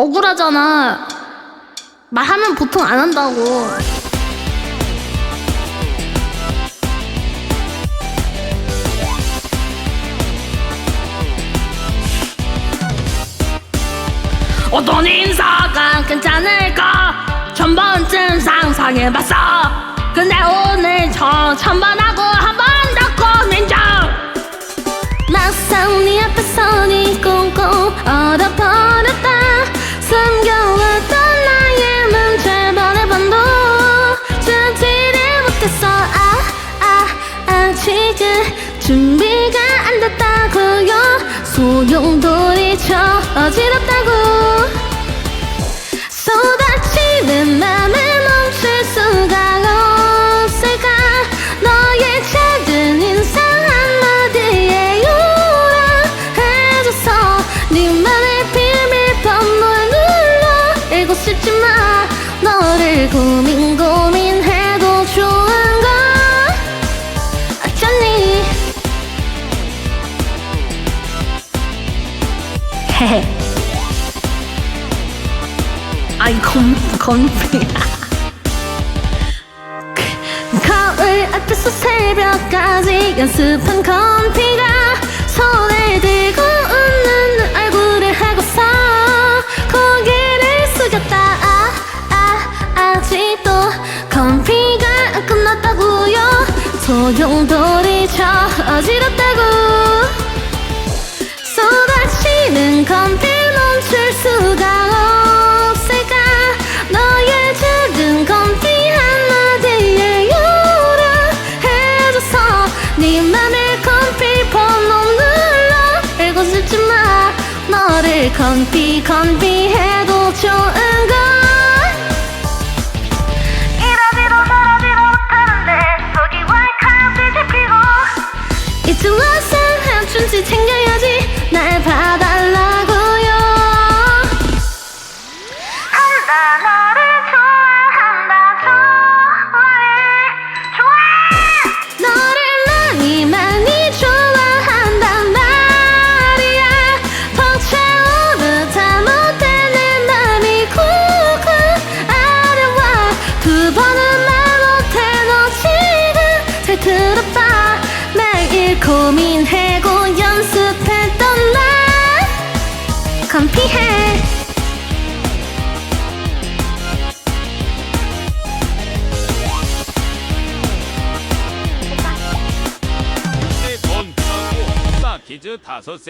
억울하잖아. 말하면 보통 안 한다고. 어떤 인사가 괜찮을까? 천 번쯤 상상해봤어. 근데 오늘 저 천번 하고 한 번 더 고민 중. 막상 네 앞에서 네 꽁꽁 얼어 준비가 안 됐다고요? 소용돌이쳐 어지럽다고. 쏟아지는 맘을 멈출 수가 없을까? 너의 작은 인상 한마디에 요란해져서 네 맘의 비밀 번호를 눌러 읽고 싶지만 너를 고민 고 헤헤 아이 건 건피 가을 앞에서 새벽까지 연습한 건피가 손을 들고 웃는 얼굴을 하고서 고개를 숙였다. 아, 아, 아직도 건피가 안 끝났다고요? 소용돌이쳐 어지럽다 건피 건피 해도 좋은 고민해고 연습했던 날 건피해. 돈. 하고 나 키즈 다섯 세